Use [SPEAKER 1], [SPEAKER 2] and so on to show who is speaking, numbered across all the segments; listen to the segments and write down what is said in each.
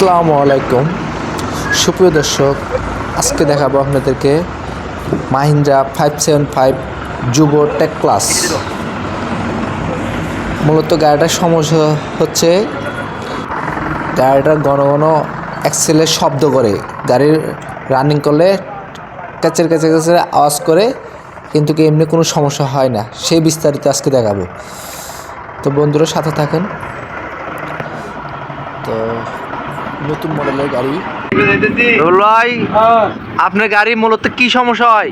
[SPEAKER 1] আসসালামু আলাইকুম। সুপ্রিয় দর্শক, আজকে দেখাবো আপনাদেরকে Mahindra five seven five Yuvo tech class. মূলত গাড়িটার সমস্যা হচ্ছে গাড়িটা ঘন ঘন অ্যাক্সেলের শব্দ করে। গাড়ির রানিং করলে ক্যাচের কাছে কাছে আওয়াজ করে, কিন্তু কি এমনি কোনো সমস্যা হয় না। সেই বিস্তারিত আজকে দেখাবো। তো বন্ধুরা, সাথে থাকেন। তো নতুন মডেলের গাড়ি।
[SPEAKER 2] রুল ভাই আপনার গাড়ি মূলত কি সমস্যা হয়?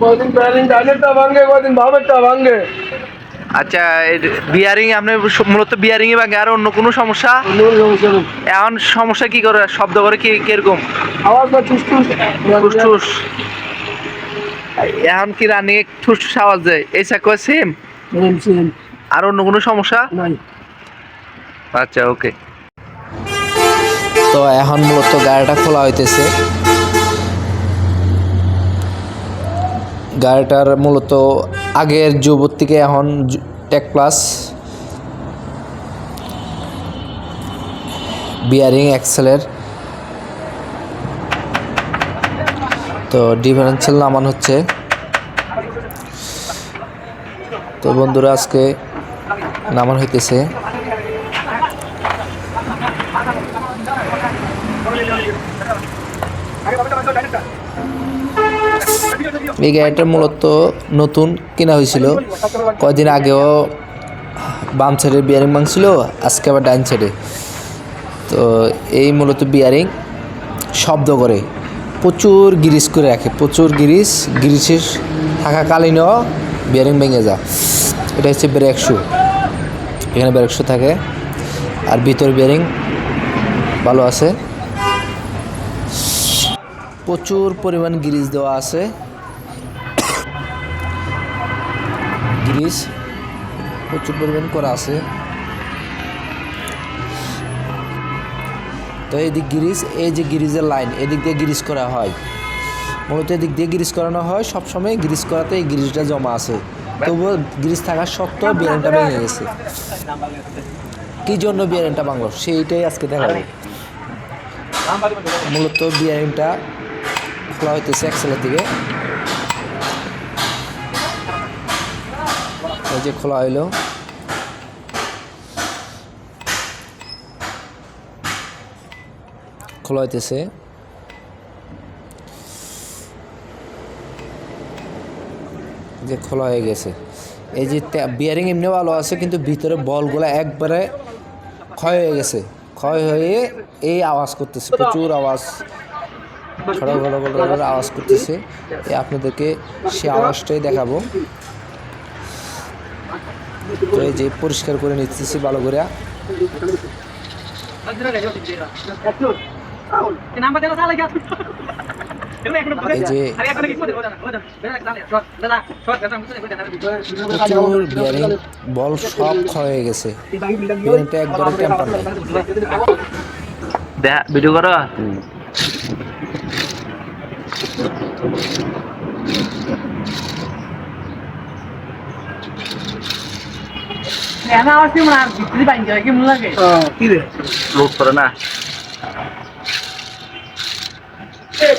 [SPEAKER 3] কদিন প্যারিং ডানেরটা ভাঙে কদিন বামেরটা ভাঙে?
[SPEAKER 2] আচ্ছা বিয়ারিং আপনি মূলত বিয়ারিং এ ভাঙে আর অন্য কোনো সমস্যা?
[SPEAKER 3] কোনো সমস্যা নেই।
[SPEAKER 2] এখন সমস্যা কি করে শব্দ করে কি কীরকম?
[SPEAKER 3] আওয়াজ বা
[SPEAKER 2] এখন কি রানিং ঠুস আওয়াজ দেয়? এই চাকা সেম
[SPEAKER 3] সেম সেম
[SPEAKER 2] আর অন্য কোনো সমস্যা?
[SPEAKER 3] নাই।
[SPEAKER 2] আচ্ছা ওকে
[SPEAKER 1] তো এখন মূলত গাড়িটা খোলা হইতেছে। গাড়িটার মূলত আগের যুবর থেকে এখন টেক প্লাস বিয়ারিং এক্সেলের তো ডিফারেন্সিয়াল নামান হচ্ছে। তো বন্ধুরা, আজকে নামান হইতেছে। এই গাড়িটা মূলত নতুন কেনা হয়েছিল। কয়দিন আগেও বাম সাইডে বিয়ারিং ভাঙছিল, আজকে আবার ডাইন সাইডে তো এই মূলত বিয়ারিং শব্দ করে। প্রচুর গিরিস করে রাখে, প্রচুর গিরিস গিরিসের থাকাকালীনও বিয়ারিং ভেঙে যা এটা হচ্ছে ব্রেক শু এখানে ব্রেক শু থাকে। আর ভিতর বিয়ারিং ভালো আছে। প্রচুর পরিমাণ গ্রিজ দেওয়া আছে। গ্রিজ প্রচুর পরিমাণ করা আছে। তো এদিক গ্রিজ এই যে গ্রিজের লাইন, এদিক দিয়ে গ্রিজ করা হয়। মূলত এদিক দিয়ে গ্রিজ করানো হয়, সবসময় গ্রিজ করাতে এই গ্রিজটা জমা আছে। তবুও গ্রিজ থাকার সত্ত্বেও বিয়ারিংটা ভেঙে গেছে। কী জন্য বিয়ারিংটা ভাঙলো? সেইটাই আজকে দেখাবো। মূলত বিয়ারিংটা খোলা হইতেছে এক্সেলের দিকে এই যে খোলা হইল খোলা হইতেছে যে খোলা হয়ে গেছে। এই যে বিয়ারিং এমনি ভালো আছে, কিন্তু ভিতরে বলগুলো একবারে ক্ষয় হয়ে গেছে। ক্ষয় হয়ে এই আওয়াজ করতেছে, প্রচুর আওয়াজ। ঘড় ঘড় ঘড় ঘড় আওয়াজ করতেছে। আপনাদেরকে সে আওয়াজটাই দেখাবো। তো এই যে পরিষ্কার করে নিতেছি ভালো করে। বল সব হয়ে গেছে।
[SPEAKER 2] ভিডিও করো।
[SPEAKER 3] কি রে?
[SPEAKER 2] লোড করে না।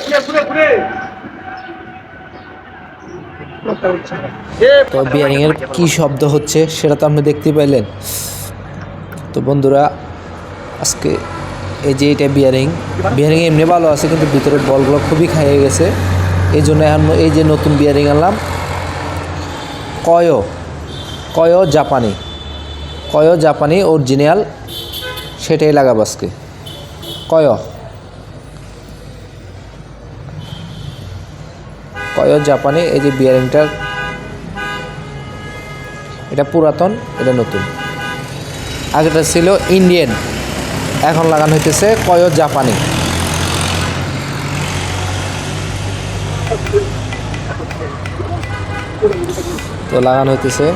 [SPEAKER 3] পুরে পুরে পুরে।
[SPEAKER 1] তো শব্দ হচ্ছে সেটা তো আপনি দেখতে পাইলেন। তো বন্ধুরা আজকে এই যে এটা বিয়ারিং বিয়ারিং এমনি ভালো আছে, কিন্তু ভিতরে বলগুলো খুবই খাইয়ে গেছে। এই জন্য এখন এই যে নতুন বিয়ারিং আনলাম, কয় কয় জাপানি কয় জাপানি অরিজিনাল সেটাই লাগাবো আজকে। কয় কয় জাপানি, এই যে বিয়ারিংটার এটা পুরাতন, এটা নতুন। আগেটা ছিল ইন্ডিয়ান এখন লাগানো হইতেছে কয় জাপানি। তো লাগানো হইতেছে।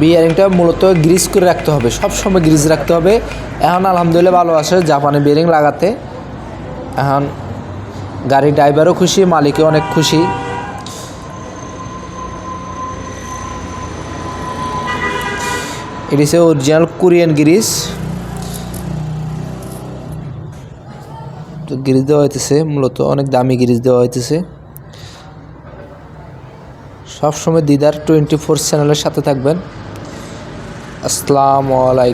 [SPEAKER 1] বিয়ারিংটা মূলত গ্রিজ করে রাখতে হবে, সব সময় গ্রিস রাখতে হবে। এখন আলহামদুলিল্লাহ ভালো আছে জাপানি বিয়ারিং লাগাতে। এখন গাড়ির ড্রাইভারও খুশি, মালিকও অনেক খুশি। এটি হচ্ছে অরিজিনাল কোরিয়ান গিরিস তো গিরিস দেওয়া হইতেছে, মূলত অনেক দামি গিরিস দেওয়া হইতেছে। সবসময় দিদার টোয়েন্টি ফোর চ্যানেলের সাথে থাকবেন। আসসালামু আলাইকুম।